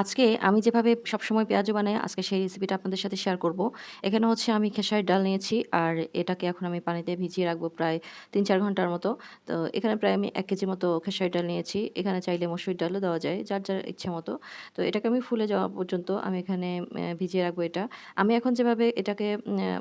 আজকে আমি যেভাবে সবসময় পেঁয়াজু বানাই আজকে সেই রেসিপিটা আপনাদের সাথে শেয়ার করব। এখানে হচ্ছে আমি খেসারির ডাল নিয়েছি আর এটাকে এখন আমি পানিতে ভিজিয়ে রাখব প্রায় ৩-৪ ঘণ্টার মতো। তো এখানে প্রায় আমি এক কেজি মতো খেসারির ডাল নিয়েছি। এখানে চাইলে মসুরির ডালও দেওয়া যায় যার, যার ইচ্ছে মতো। তো এটাকে আমি ফুলে যাওয়া পর্যন্ত আমি এখানে ভিজিয়ে রাখব এটা। আমি এখন যেভাবে এটাকে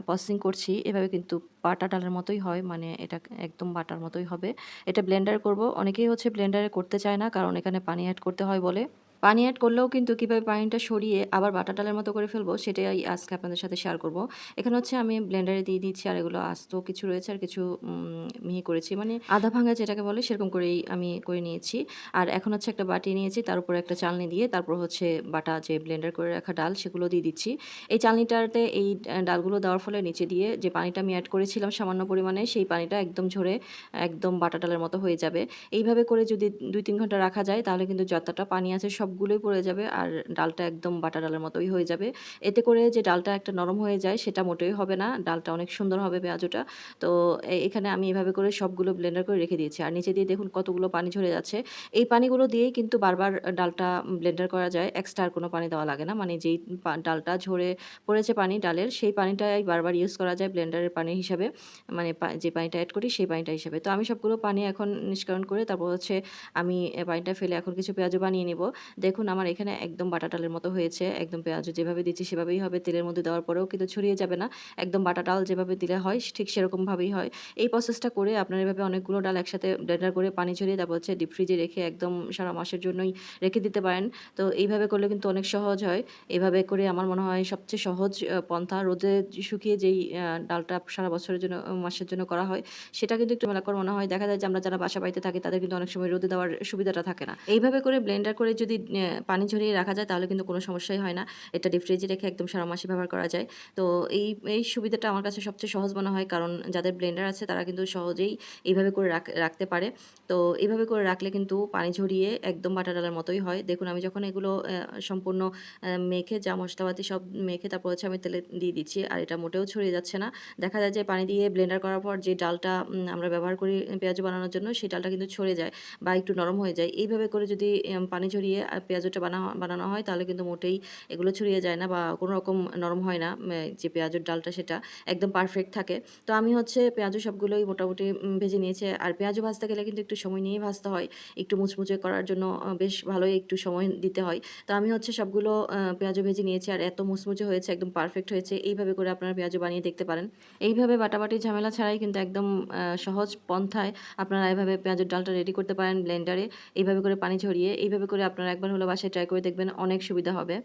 প্রসেসিং করছি এভাবে কিন্তু বাটা ডালের মতোই হয় মানে এটা একদম বাটার মতোই হবে। এটা ব্লেন্ডার করব। অনেকেই হচ্ছে ব্লেন্ডারে করতে চায় না কারণ এখানে পানি অ্যাড করতে হয় বলে। পানি অ্যাড করলেও কিন্তু কীভাবে পানিটা সরিয়ে আবার বাটা ডালের মতো করে ফেলব, সেটাই আজকে আপনাদের সাথে শেয়ার করব। এখানে হচ্ছে আমি ব্লেন্ডারে দিয়ে দিচ্ছি, আর এগুলো আস্ত কিছু রয়েছে, আর কিছু মিহি করেছি মানে আধা ভাঙা যেটাকে বলে, সেরকম করেই আমি করে নিয়েছি। আর এখন হচ্ছে একটা বাটি নিয়েছি, তার উপরে একটা চালনি দিয়ে তারপর হচ্ছে বাটা যে ব্লেন্ডার করে রাখা ডাল, সেগুলো দিয়ে দিচ্ছি। এই চালনিটাতে এই ডালগুলো দেওয়ার ফলে নিচে দিয়ে যে পানিটা আমি অ্যাড করেছিলাম সামান্য পরিমাণে, সেই পানিটা একদম ঝরে, একদম বাটা ডালের মতো হয়ে যাবে। এইভাবে করে যদি ২-৩ ঘণ্টা রাখা যায়, তাহলে কিন্তু যতটা পানি আছে সবগুলোই পড়ে যাবে আর ডালটা একদম বাটা ডালের মতোই হয়ে যাবে। এতে করে যে ডালটা একটা নরম হয়ে যায় সেটা মোটেই হবে না। ডালটা অনেক সুন্দর হবে পেঁয়াজুটা। তো এখানে আমি এভাবে করে সবগুলো ব্লেন্ডার করে রেখে দিয়েছি। আর নিচে দিয়ে দেখুন কতগুলো পানি ঝরে যাচ্ছে। এই পানিগুলো দিয়েই কিন্তু বারবার ডালটা ব্লেন্ডার করা যায়। এক্সট্রা আর কোনো পানি দেওয়া লাগে না। মানে যেই ডালটা ঝরে পড়েছে পানি ডালের, সেই পানিটাই বারবার ইউজ করা যায় ব্লেন্ডারের পানি হিসাবে। মানে যে পানিটা অ্যাড করি সেই পানিটা হিসাবে। তো আমি সবগুলো পানি এখন নিষ্কাশন করে তারপর হচ্ছে আমি পানিটা ফেলে এখন কিছু পেঁয়াজু বানিয়ে নিব। দেখুন, আমার এখানে একদম বাটা ডালের মতো হয়েছে। একদম পেঁয়াজু যেভাবে দিচ্ছি সেভাবেই হবে। তেলের মধ্যে দেওয়ার পরেও কিন্তু ছড়িয়ে যাবে না। একদম বাটা ডাল যেভাবে দিলে হয়, ঠিক সেরকমভাবেই হয়। এই প্রসেসটা করে আপনার এভাবে অনেকগুলো ডাল একসাথে ব্লেন্ডার করে পানি ছড়িয়ে তারপর হচ্ছে ডিপ ফ্রিজে রেখে একদম সারা মাসের জন্যই রেখে দিতে পারেন। তো এইভাবে করলে কিন্তু অনেক সহজ হয়। এভাবে করে আমার মনে হয় সবচেয়ে সহজ পন্থা রোদে শুকিয়ে যেই ডালটা সারা বছরের জন্য, মাসের জন্য করা হয়, সেটা কিন্তু একটু মেলাকর মনে হয়। দেখা যায় যে আমরা যারা বাসা বাড়িতে থাকি তাদের কিন্তু অনেক সময় রোদে দেওয়ার সুবিধাটা থাকে না। এইভাবে করে ব্লেন্ডার করে যদি পানি ঝরিয়ে রাখা যায় তাহলে কিন্তু কোনো সমস্যাই হয় না। এটা ডিপ ফ্রিজে রেখে একদম সারা মাসে ব্যবহার করা যায়। তো এই, এই সুবিধাটা আমার কাছে সবচেয়ে সহজ মনে হয় কারণ যাদের ব্লেন্ডার আছে তারা কিন্তু সহজেই এইভাবে করে রাখ রাখতে পারে। তো এইভাবে করে রাখলে কিন্তু পানি ঝরিয়ে একদম বাটা ডালের মতোই হয়। দেখুন আমি যখন এগুলো সম্পূর্ণ মেখে যা মশলাপাতি সব মেখে তারপর হচ্ছে আমি তেলে দিয়ে দিচ্ছি। আর এটা মোটেও ছড়িয়ে যাচ্ছে না। দেখা যায় যে পানি দিয়ে ব্লেন্ডার করার পর যে ডালটা আমরা ব্যবহার করি পেঁয়াজ বানানোর জন্য সেই ডালটা কিন্তু ছড়ে যায় বা একটু নরম হয়ে যায়। এইভাবে করে যদি পানি ঝরিয়ে পেঁয়াজুটা বানা, বানানো হয়, তাহলে কিন্তু মোটেই এগুলো ছড়িয়ে যায় না বা কোনো রকম নরম হয় না। যে পেঁয়াজুর ডালটা সেটা একদম পারফেক্ট থাকে। তো আমি হচ্ছে পেঁয়াজু সবগুলোই মোটামুটি ভেজে নিয়েছি। আর পেঁয়াজু ভাজতে গেলে কিন্তু একটু সময় নিয়েই ভাজতে হয়। একটু মুচমুচে করার জন্য বেশ ভালোই একটু সময় দিতে হয়। তো আমি হচ্ছে সবগুলো আ পেঁয়াজু ভেজে নিয়েছি আর এত মুচমুচে হয়েছে, একদম পারফেক্ট হয়েছে। এইভাবে করে আপনারা পেঁয়াজু বানিয়ে দেখতে পারেন। এইভাবে বাটাবাটির ঝামেলা ছাড়াই কিন্তু একদম সহজ পন্থায় আপনারা এভাবে পেঁয়াজুর ডালটা রেডি করতে পারেন ব্লেন্ডারে। এইভাবে করে পানি ঝরিয়ে, এইভাবে করে আপনারা একবার হলেও বাসায় ট্রাই করে দেখবেন অনেক সুবিধা হবে।